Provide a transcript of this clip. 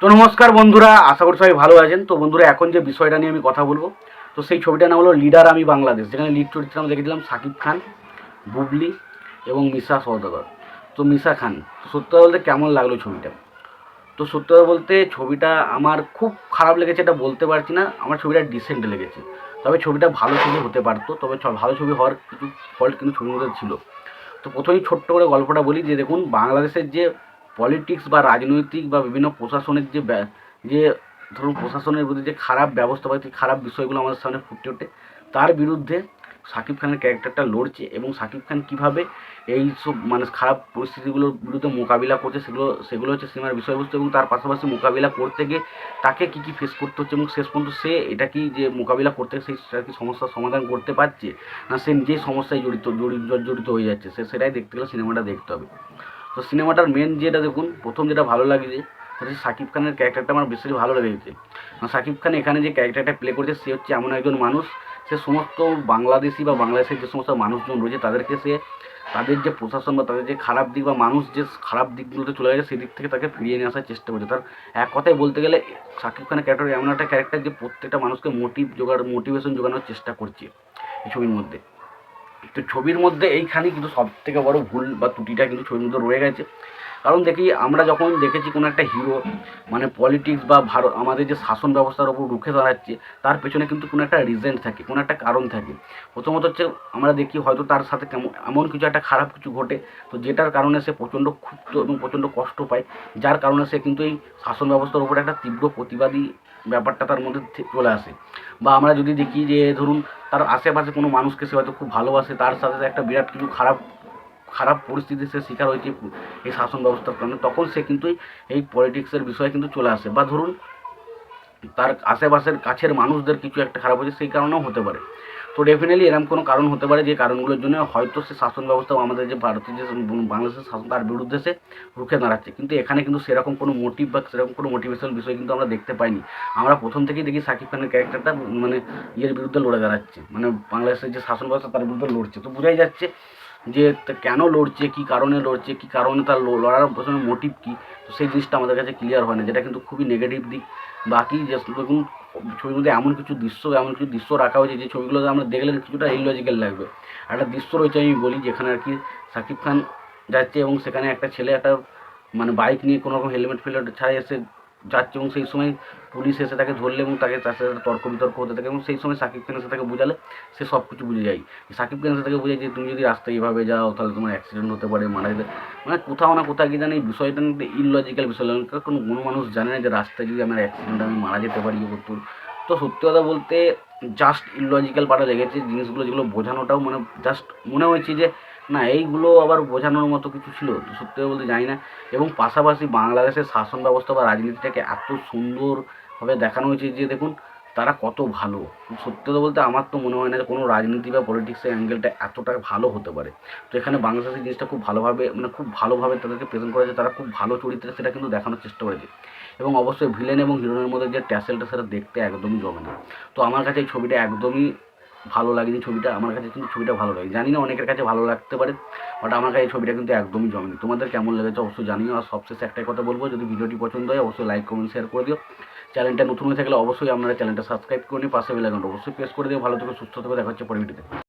তো নমস্কার বন্ধুরা, আশা করি সবাই ভালো আছেন। তো বন্ধুরা, এখন যে বিষয়টা নিয়ে আমি কথা বলব, তো সেই ছবিটার নাম হলো লিডার আমি বাংলাদেশ, যেখানে লিড চরিত্রে আমরা দেখেছিলাম সাকিব খান, বুবলি এবং মিশা সওদাগর। তো মিশা খান, তো বলতে কেমন লাগল ছবিটা? তো সত্যি বলতে ছবিটা আমার খুব খারাপ লেগেছে এটা বলতে পারছি না, আমার ছবিটা ডিসেন্ট লেগেছে। তবে ছবিটা ভালো ছবি হতে পারতো, তবে ভালো ছবি হওয়ার কিছু ফল্ট কিন্তু ছবির মধ্যে ছিল। তো প্রথমেই ছোট্ট করে গল্পটা বলি যে দেখুন, বাংলাদেশের যে পলিটিক্স বা রাজনৈতিক বা বিভিন্ন প্রশাসনের যে যে ধরুন প্রশাসনের বিরুদ্ধে যে খারাপ ব্যবস্থা বা খারাপ বিষয়গুলো আমাদের সামনে ফুটে ওঠে, তার বিরুদ্ধে শাকিব খানের ক্যারেক্টারটা লড়ছে এবং শাকিব খান কীভাবে এই সব মানে খারাপ পরিস্থিতিগুলোর বিরুদ্ধে মোকাবিলা করছে সেগুলো সেগুলো হচ্ছে সিনেমার বিষয়বস্তু এবং তার পাশাপাশি মোকাবিলা করতে গিয়ে তাকে কী কী ফেস করতে হচ্ছে এবং শেষ পর্যন্ত সে এটা কি যে মোকাবিলা করতে সেই কি সমস্যার সমাধান করতে পারছে? না সে নিজেই সমস্যায় জড়িত জড়িত হয়ে যাচ্ছে, সে সেটাই দেখতে গেলে সিনেমাটা দেখতে হবে। তো সিনেমাটার মেন যেটা দেখুন, প্রথম যেটা ভালো লাগছে সেটা শাকিব খানের ক্যারেক্টারটা আমার বেশি ভালো লেগেছে শাকিব খান এখানে যে ক্যারেক্টারটা প্লে করেছে, সে হচ্ছে এমন একজন মানুষ, সে সমস্ত বাংলাদেশি বা বাংলাদেশের যে সমস্ত মানুষজন রয়েছে, তাদেরকে সে, তাদের যে প্রশাসন বা তাদের যে খারাপ দিক বা মানুষ যে খারাপ দিকগুলোতে চলে গেছে, সেদিক থেকে তাকে ফিরিয়ে নিয়ে আসার চেষ্টা করছে। তার এক কথায় বলতে গেলে শাকিব খানের ক্যারেক্টার এমন একটা ক্যারেক্টার যে প্রত্যেকটা মানুষকে মোটিভ জোগাড় মোটিভেশন জোগানোর চেষ্টা করছে এই ছবির মধ্যে। তো ছবির মধ্যে এইখানেই কিন্তু সব থেকে বড় ভুল বা ত্রুটিটা কিন্তু ছবির মধ্যে রয়ে গেছে। কারণ দেখি, আমরা যখন দেখেছি কোনো একটা হিরো মানে পলিটিক্স বা ভারত, আমাদের যে শাসন ব্যবস্থার ওপর রুখে দাঁড়াচ্ছে, তার পেছনে কিন্তু কোনো একটা রিজন থাকে, কোনো একটা কারণ থাকে। প্রথমত হচ্ছে, আমরা দেখি হয়তো তার সাথে কেমন, এমন কিছু একটা খারাপ কিছু ঘটে, তো যেটার কারণে সে প্রচণ্ড ক্ষুব্ধ এবং প্রচণ্ড কষ্ট পায়, যার কারণে সে কিন্তু এই শাসন ব্যবস্থার উপরে একটা তীব্র প্রতিবাদী ব্যাপারটা তার মধ্যে চলে আসে। বা আমরা যদি দেখি যে, ধরুন, তার আশেপাশে কোনো মানুষকে সে হয়তো খুব ভালোবাসে, তার সাথে একটা বিরাট কিছু খারাপ খারাপ পরিস্থিতির সে শিকার হয়েছে এই শাসন ব্যবস্থার কারণে, তখন সে কিন্তু এই পলিটিক্সের বিষয়ে কিন্তু চলে আসে। বা ধরুন, তার আশেপাশের কাছের মানুষদের কিছু একটা খারাপ হয়েছে, সেই কারণেও হতে পারে। তো ডেফিনেটলি এরকম কোনো কারণ হতে পারে যে কারণগুলোর জন্য হয়তো সে শাসন ব্যবস্থা আমাদের যে ভারতের যে বাংলাদেশের শাসন, তার বিরুদ্ধে সে রুখে দাঁড়াচ্ছে। কিন্তু এখানে কিন্তু সেরকম কোনো মোটিভ বা সেরকম কোনো মোটিভেশন বিষয় কিন্তু আমরা দেখতে পাইনি। আমরা প্রথম থেকেই দেখি সাকিব খানের ক্যারেক্টারটা মানে ইয়ের বিরুদ্ধে লড়ে দাঁড়াচ্ছে। মানে বাংলাদেশের যে শাসন ব্যবস্থা, তার বিরুদ্ধে লড়ছে। তো বোঝাই যাচ্ছে যে কেন লড়ছে, কী কারণে লড়ছে, কী কারণে তার লড়ার পেছনে মোটিভ কী? তো সেই জিনিসটা আমাদের কাছে ক্লিয়ার হয় না, যেটা কিন্তু খুবই নেগেটিভ দিক। বাকি যে ছবির মধ্যে এমন কিছু দৃশ্য, এমন কিছু দৃশ্য রাখা হয়েছে, যে ছবিগুলোতে আমরা দেখলে কিছুটা ইলজিক্যাল লাগবে। একটা দৃশ্য রয়েছে, আমি বলি, যেখানে আর কি সাকিব খান যাচ্ছে এবং সেখানে একটা ছেলে, একটা মানে বাইক নিয়ে কোনো রকম হেলমেট ফেলমেট ছাড়াই এসে যাচ্ছে এবং সেই সময় পুলিশ এসে তাকে ধরলে এবং তাকে তার সাথে তর্ক বিতর্ক হতে থাকে এবং সেই সময় সাকিব খান এসে তাকে বোঝালে, সে সব কিছু বুঝে যায়। সাকিব খান এসে তাকে বোঝায় যে, তুমি যদি রাস্তায় এইভাবে যাও, তাহলে তোমার অ্যাক্সিডেন্ট হতে পারে, মারা যেতে মানে কোথাও না কোথাও কি জানি বিষয়টা ইললজিক্যাল বিষয় কারণ কোনো কোনো মানুষ জানে না যে, রাস্তায় যদি আমার অ্যাক্সিডেন্ট আমি মারা যেতে পারি ইয়ে করতে তো সত্যি কথা বলতে জাস্ট ইললজিক্যাল পাটা লেগেছে জিনিসগুলো যেগুলো বোঝানোটাও মানে জাস্ট মনে হয়েছে যে না, এইগুলো আবার বোঝানোর মতো কিছু ছিল সত্যি বলতে জানি না। এবং পাশাপাশি বাংলাদেশের শাসন ব্যবস্থা বা রাজনীতিটাকে এত সুন্দরভাবে দেখানো হয়েছে যে দেখুন, তারা কত ভালো। সত্যি কথা বলতে আমার তো মনে হয় না যে কোনো রাজনীতি বা পলিটিক্সের অ্যাঙ্গেলটা এতটা ভালো হতে পারে। তো এখানে বাংলাদেশের জিনিসটা খুব ভালোভাবে মানে খুব ভালোভাবে তাদেরকে প্রেজেন্ট করেছে তারা খুব ভালো চরিত্রে সেটা কিন্তু দেখানোর চেষ্টা করেছে। এবং অবশ্যই ভিলেন এবং হিরোইনের মধ্যে যে ট্যাসেলটা সেটা দেখতে একদমই জমে না। তো আমার কাছে এই ছবিটা একদমই ভালো লাগেনি ছবিটা, আমার কাছে কিন্তু ছবিটা ভালো লাগে। জানি না অনেকের কাছে ভালো লাগতে পারে বাট আমার কাছে ছবিটা কিন্তু একদমই জমেনি তোমাদের কেমন লেগেছে অবশ্যই জানিও, আর সবশেষে একটাই কথা বলব, যদি ভিডিওটি পছন্দ হয় অবশ্যই লাইক কমেন্ট শেয়ার করে দিও। চ্যানেলটা নতুন হয়ে থাকলে অবশ্যই আপনারা চ্যানেলটা সাবস্ক্রাইব করে নিয়ে পাশে বেলাকাউন্ট অবশ্যই প্রেস করে দিও। ভালো থেকে, সুস্থ থেকে, দেখা হচ্ছে পরে ভিডিওতে।